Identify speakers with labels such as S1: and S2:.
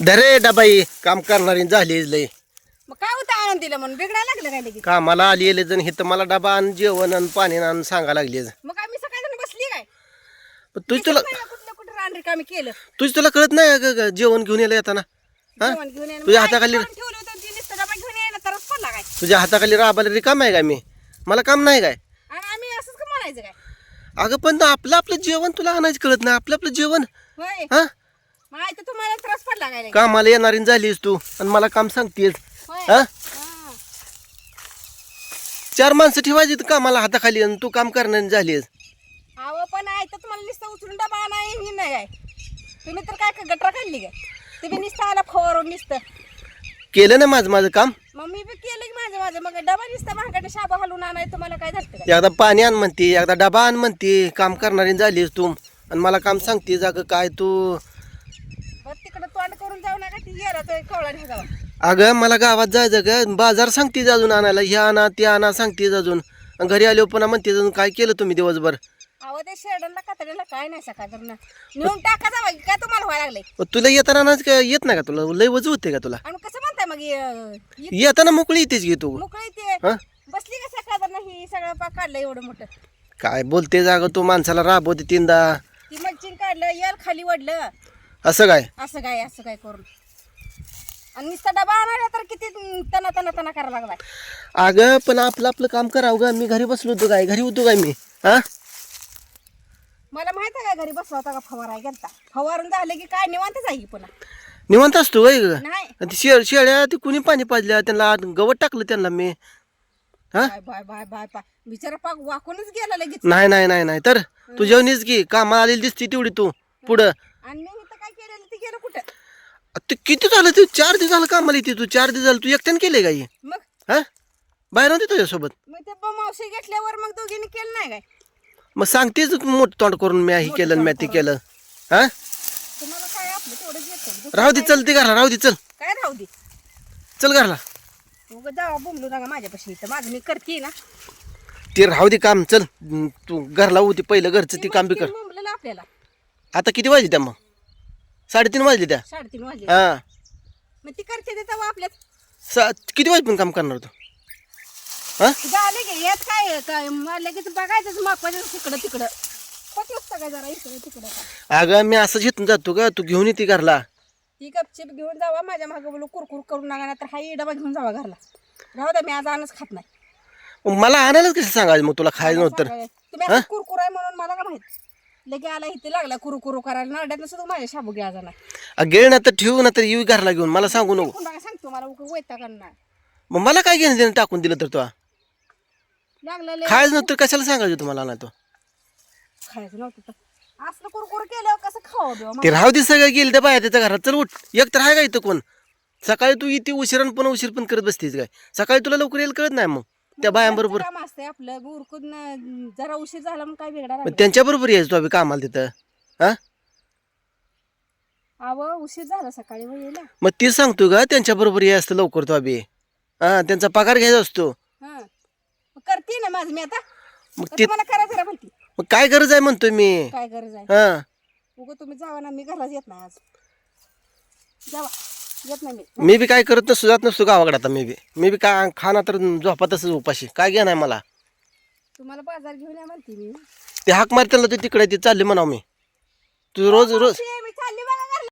S1: धरे डबाई काम करणारी झाली लय.
S2: मग काय होतं आणून दिलं म्हणून? बिघडायला लागलं काय लगेच?
S1: कामाला आली येले जण हिथं मला डबा आण जेवण आण पाणी आण सांगा लागली
S2: मग मी सकाळी बसली काय?
S1: तुझ तुला
S2: कुठलं कुठं रान रिकामी केलं.
S1: तुझ तुला कळत नाही का ग- जेवण घेऊन यायला येताना? हा?
S2: जेवण घेऊन यायला.
S1: तुझ्या हाताखाली-
S2: आई ठेवलं होतं ती नुसतं डबा घेऊन यायला तरच पडला काय?
S1: तुझ्या हाताखाली राबाला रिकाम आहे का मी? मला काम नाही काय?
S2: आणि आम्ही असंच का म्हणायचं काय?
S1: अगं पण आपलं आपलं जेवण तुला आणायचं कळत नाही. आपलं आपलं जेवण.
S2: होय.
S1: हा?
S2: तर
S1: कामाला येणारी झालीस तू. आणि मला काम सांगतेस.
S2: होय.
S1: हा?
S2: हा.
S1: चार माणसं ठेवायची तर कामाला हाताखाली आणि तू काम करणारी झालीस.
S2: अहो पण आई तर तुम्हाला नुसतं उचलून डबा नाही ही तुम्ही तर काय गटर काढली काय तुम्ही नुसतं आला फवारून नुसतं.
S1: केलं ना माझं माझं काम?
S2: मग मी बी केलं की माझं माझं. मग डबा नुसतं भागाने शाबा हलवून आणाय तुम्हाला काय झालं
S1: एकदा पाणी आण म्हणते एकदा डबा आण म्हणते काम करणारी झालीस तू. आणि मला काम सांगतेस अगं काय तू
S2: बरं तिकडं तोंड करून जाऊ नका ती गेला तर कवळा नाही जावा
S1: अगं मला गावात जायचं ग. बाजार सांगतेस अजून आणायला. हे आणा ते आणा सांगतेस अजून. आणि घरी आलो पुन्हा म्हणतेस अजून काय केलं तुम्ही दिवसभर?
S2: अहो ते शेडांना कातड्याला काय नाही सकाळ तर ना. नेऊन टाका जावा की काय तुम्हाला व्हायला लागलंय?
S1: मग तुला येताना येत नाही का तुला? लय वजू होते का तुला?
S2: आणि कसं म्हणताय मग अं, इ-
S1: येताना मोकळी येतेच घे तू?
S2: मोकळी ते
S1: हा?
S2: बसली का सकाळ तर ही सगळं पाक काढलं एवढं मोठं.
S1: काय बोलते अगं तू माणसाला राबवते तीनदा.
S2: ती मच्छीन काढलं यल खाली वडलं
S1: असं काय?
S2: असं काय असं काय करून. आणि नुसता डबा आणायला तर किती तना तना तना करायला लागलाय.
S1: अगं पण आपलं आपलं काम करावं ग. मी घरी बसलो होतो काय? घरी होतो काय मी? हा?
S2: मला माहीत आहे का घरी बसला होता का फवाराय गेलता? फवारून झालं की काय? निवांत जाईल पुन्हा?
S1: निवांत असतो वय ग.
S2: नाही.
S1: आणि ती शे शेळ्या ती कुणी पाणी पाजल्या? त्यांना आत गवत टाकलं त्यांना मी. हा?
S2: Bye bye bye bye bye. बिचारा पाक वाकूनच गेला लगेच.
S1: नाही नाही नाही नाही. तर तू जेवणीच की. कामा आलेली दिसती तेवढी तू. पुढं.
S2: आणि मी इथं काय केलेलं? ते गेलं कुठं?
S1: ते किती झालं? तू चार दिवस झालं कामाला येते तू. चार दिवस झालं. तू एकट्याने केले काय
S2: मग?
S1: हा? बाहेर होते तुझ्यासोबत?
S2: मग ते ब- मावशी घेतल्यावर मग दोघींनी केलं नाही काय?
S1: मग सांगतेच मोठं तोंड करून मी हे केलं आणि मी ते केलं. हा?
S2: तुम्हाला काय आपलं तेवढंच येतं
S1: राहू दे चल ते घरला राहू दे चल.
S2: काय राहू दे?
S1: चल घरला.
S2: उगा जावा बोंबलू नका माझ्यापाशी इथं. माझं मी करते ना.
S1: ते राहू दे काम चल. हम्म, तू घरला होती पहिलं घरचं ती काम बी कर.
S2: बोंबलेलं आपल्याला.
S1: आता किती वाजली त्या मग? साडेतीन वाजली त्या.
S2: साडेतीन वाजले.
S1: हा.
S2: मग ती करते ते तेव्हा आपल्यात.
S1: सा किती वाजेपर्यंत काम करणार तू हा?
S2: झाले की यात काय आहे? काय मला लगेच बघायचंच मापायचं तिकडं तिकडं. जरा इकडं तिकडं?
S1: अगं मी असंच इथून जातो का तू घेऊन येते घरला.
S2: गपचिप घेऊन जावा माझ्या मागं बोलू कुरकुर करून नका तर हा डबा घेऊन जावा घरला. राहू द्या मी आज आणच खात नाही.
S1: मग मला आणायलाच कसं सांगायचं? मग तुला खायचं नव्हतं.
S2: तुम्ही असं कुरकुर आहे म्हणून मला का माहीत? लगे आला इथे लागला कुरकुरू करायला. नाड्यात सुद्धा माझ्या शाबू घ्यायचा नाही
S1: अ, गेळ ना तर ठेवू ना तर येऊ घरला घेऊन. मला सांगू नको.
S2: सांगतो? मला उगा वैता करणार
S1: मग मला काय घेणं देणं टाकून दिलं तर तू?
S2: लागलं लय.
S1: खायचं नव्हतं तर कशाला सांगायचं तुम्हाला ना तो?
S2: खायचं नव्हतं तर. असलं कुरकुर केलं कसं खावं देवा
S1: ते राहू दे सगळं गेलं त्या बाया त्याच्या घरात. चल उठ. एक तर आहे का इथं कोण? सकाळी तू इथे उशिरण पण उशीर पण करत बसतीस काय? सकाळी तुला लवकर यायला कळत नाही मग. त्या बायांबरोबर.
S2: काम असतंय आपलं. उरकून जरा उशीर झाला मग काय बिघडा
S1: मग त्यांच्याबरोबर यायचं तू अभि कामाला तिथं. हा?
S2: अव उशीर झाला सकाळी
S1: मग ते सांगतो का त्यांच्याबरोबर यायचं असतं लवकर तो अभि हा त्यांचा पगार घ्यायचा असतो.
S2: हा. मग करते ना माझं मी आता.
S1: मग ते
S2: तुम्हाला करायचं म्हणते.
S1: मग काय गरज आहे म्हणतोय मी?
S2: काय गरज आहे?
S1: हा.
S2: उगं तुम्ही जावा ना मी घरलाच येत नाही आज. जावा. येत नाही मी.
S1: मी बी काय करत नसतो जात नसतो गावाकडे आता मी बी. मी बी काय खाना तर झोपातच उपाशी. काय घ्या नाही मला?
S2: तुम्हाला बाजार घेऊन या म्हणते मी.
S1: ते हाक मारताना तू तिकडे ते चालले म्हणाव मी. तू रोज रोज
S2: मी